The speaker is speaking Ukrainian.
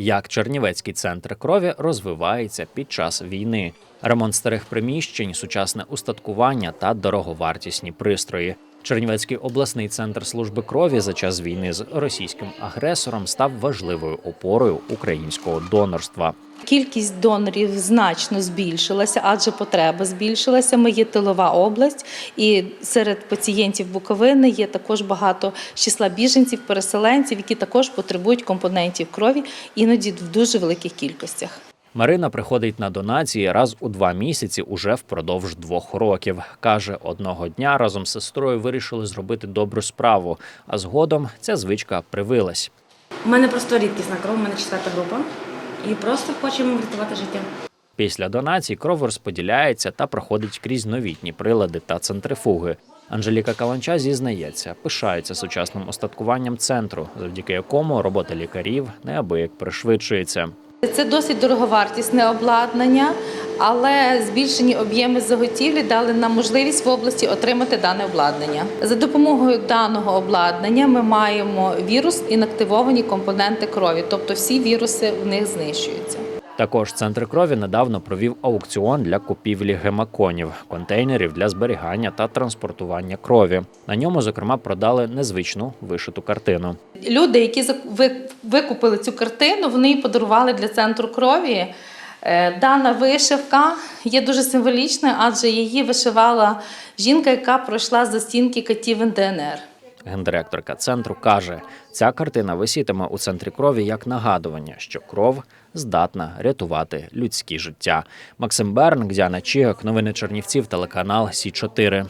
Як Чернівецький центр крові розвивається під час війни, ремонт старих приміщень, сучасне устаткування та дороговартісні пристрої. Чернівецький обласний центр служби крові за час війни з російським агресором став важливою опорою українського донорства. Кількість донорів значно збільшилася, адже потреба збільшилася. Ми є тилова область, і серед пацієнтів Буковини є також багато з числа біженців, переселенців, які також потребують компонентів крові, іноді в дуже великих кількостях. Марина приходить на донації раз у два місяці уже впродовж двох років. каже, одного дня разом з сестрою вирішили зробити добру справу, а згодом ця звичка привилась. У мене просто рідкісна кров, у мене четверта група. І просто хочемо врятувати життя. Після донацій кров розподіляється та проходить крізь новітні прилади та центрифуги. Анжеліка Каланча зізнається, пишається сучасним остаткуванням центру, завдяки якому робота лікарів неабияк пришвидшується. Це досить дороговартісне обладнання, але збільшені об'єми заготівлі дали нам можливість в області отримати дане обладнання. За допомогою даного обладнання ми маємо вірус інактивовані компоненти крові, тобто всі віруси в них знищуються. Також центр крові недавно провів аукціон для купівлі гемаконів, контейнерів для зберігання та транспортування крові. На ньому, зокрема, продали незвичну вишиту картину. Люди, які викупили цю картину, вони її подарували для центру крові. Е, Дана вишивка є дуже символічною, адже її вишивала жінка, яка пройшла за стінки катів ДНР. Гендиректорка центру каже, ця картина висітиме у центрі крові як нагадування, що кров здатна рятувати людські життя. Максим Берн, Діана Чігак, новини Чернівців, телеканал Сі 4